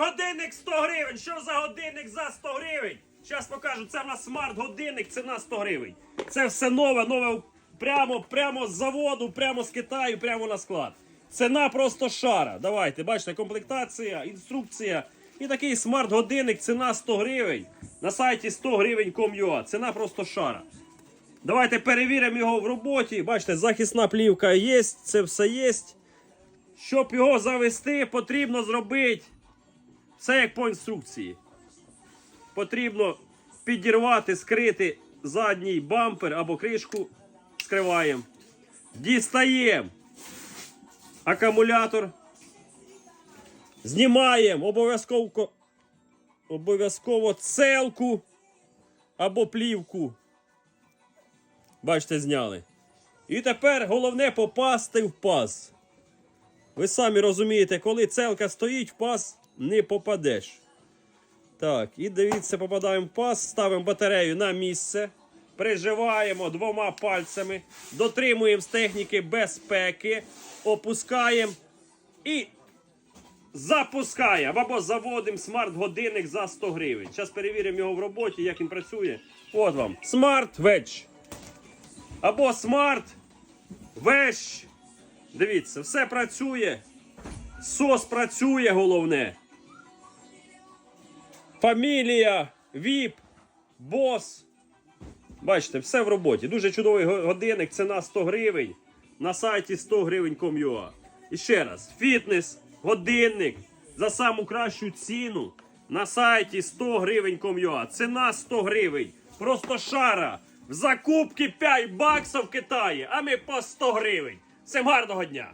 годинник 100 гривень. Що за годинник за 100 гривень? Зараз покажу. Це в нас смарт-годинник, ціна 100 гривень. Це все нове, нове прямо, прямо з заводу, прямо з Китаю, прямо на склад. Ціна просто шара. Давайте, бачите, комплектація, інструкція. І такий смарт-годинник, ціна 100 гривень. На сайті 100 гривень.com.ua. Ціна просто шара. Давайте перевіримо його в роботі. Бачите, захисна плівка є, це все є. Щоб його завести, потрібно зробити все як по інструкції. Потрібно підірвати, скрити задній бампер або кришку. Скриваємо. Дістаємо акумулятор. Знімаємо обов'язково обов'язково целку або плівку. Бачите, зняли. І тепер головне попасти в паз. Ви самі розумієте, коли целка стоїть, в паз не попадеш. Так, і дивіться, попадаємо в паз, ставимо батарею на місце, приживаємо двома пальцями, дотримуємо з техніки безпеки, опускаємо і запускаємо або заводимо смарт-годинник за 100 гривень. Зараз перевіримо його в роботі, як він працює. От вам. Wedge. Або Wedge. Дивіться, все працює. Сос працює головне. Фамілія, ВІП, бос. Бачите, все в роботі. Дуже чудовий годинник, ціна 100 гривень. На сайті 100 гривень.com.ua. І ще раз, фітнес, годинник за саму кращу ціну на сайті 100 гривень.com.ua. Ціна 100 гривень. Просто шара. В закупки 5 баксів в Китаї, а ми по 100 гривень. Всім гарного дня!